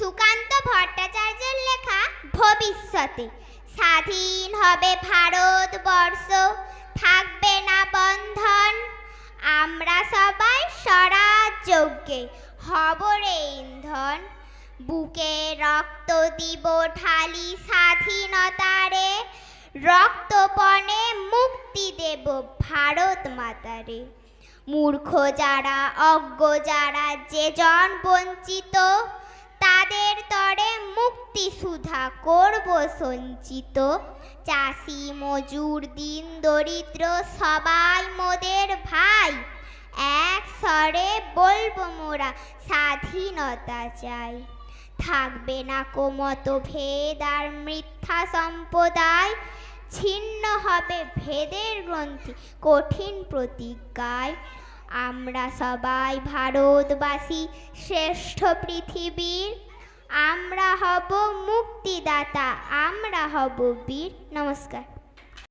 সুকান্ত ভট্টাচার্যের লেখা ভবিষ্যতে। স্বাধীন হবে ভারতবর্ষ, থাকবে না বন্ধন। আমরা সবাই স্বরাজ্যকে হব রে ইন্ধন। বুকে রক্ত দিব ঢালি স্বাধীনতারে। রক্তপণে মুক্তি দেব ভারত মাতারে। মূর্খ যারা, অজ্ঞ যারা, যে জন বঞ্চিত মুক্তি সুধা করব সঞ্চিত। চাষি মজুর, দিন দরিদ্র, সবাই মোদের ভাই। এক স্বরে বলব মোরা, স্বাধীনতা চাই। থাকবে না কোমত ভেদ আর মিথ্যা সম্প্রদায়। ছিন্ন হবে ভেদের গ্রন্থি, কঠিন প্রতিজ্ঞায়। আমরা সবাই ভারতবাসী, শ্রেষ্ঠ পৃথিবীর আমরা হব মুক্তিদাতা আমরা হব বীর। নমস্কার।